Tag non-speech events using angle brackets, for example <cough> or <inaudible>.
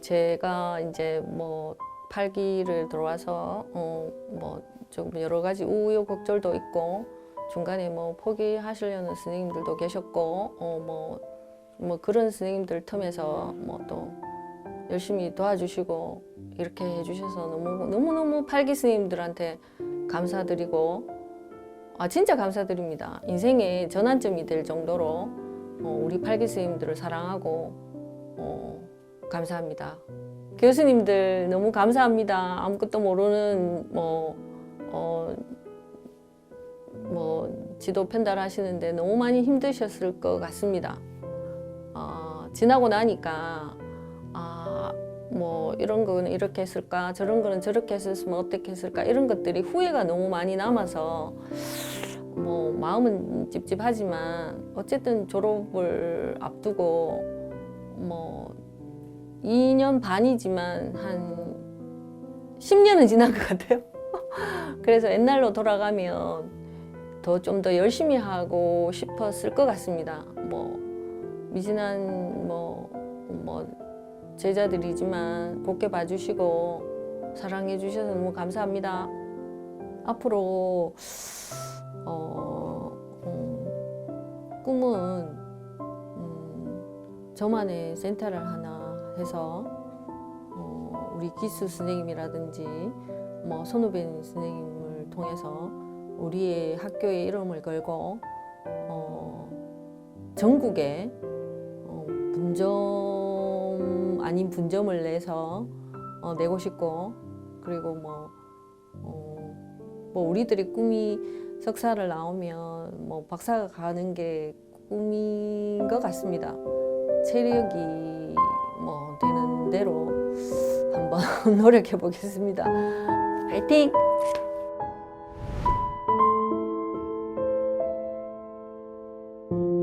제가 이제 뭐 8기를 들어와서 어뭐좀 여러 가지 우여곡절도 있고 중간에 뭐 포기하시려는 선생님들도 계셨고 어뭐 뭐 그런 선생님들 틈에서 뭐 또 열심히 도와주시고 이렇게 해주셔서 너무 너무 너무 팔기 스님들한테 감사드리고 아 진짜 감사드립니다. 인생의 전환점이 될 정도로 어, 우리 팔기 스님들을 사랑하고 어, 감사합니다. 교수님들 너무 감사합니다. 아무것도 모르는 뭐 어, 뭐 지도 편달하시는데 너무 많이 힘드셨을 것 같습니다. 어, 지나고 나니까 아, 뭐 이런 거는 이렇게 했을까 저런 거는 저렇게 했으면 어떻게 했을까 이런 것들이 후회가 너무 많이 남아서 뭐 마음은 찝찝하지만 어쨌든 졸업을 앞두고 뭐 2년 반이지만 한 10년은 지난 것 같아요. <laughs> 그래서 옛날로 돌아가면 더좀더 열심히 하고 싶었을 것 같습니다. 뭐 미진한 뭐, 뭐 제자들이지만 곱게 봐주시고 사랑해 주셔서 너무 감사합니다. 앞으로 어, 음, 꿈은 음, 저만의 센터를 하나 해서 어, 우리 기수 선생님이라든지 뭐 선후배 선생님을 통해서 우리의 학교의 이름을 걸고 어, 전국에 어, 분점 아닌 분점을 내서 어, 내고 싶고 그리고 뭐, 어, 뭐 우리들의 꿈이 석사를 나오면 뭐 박사가 가는 게 꿈인 것 같습니다. 체력이 뭐 그대로 한번 <laughs> 노력해 보겠습니다. 파이팅! 음.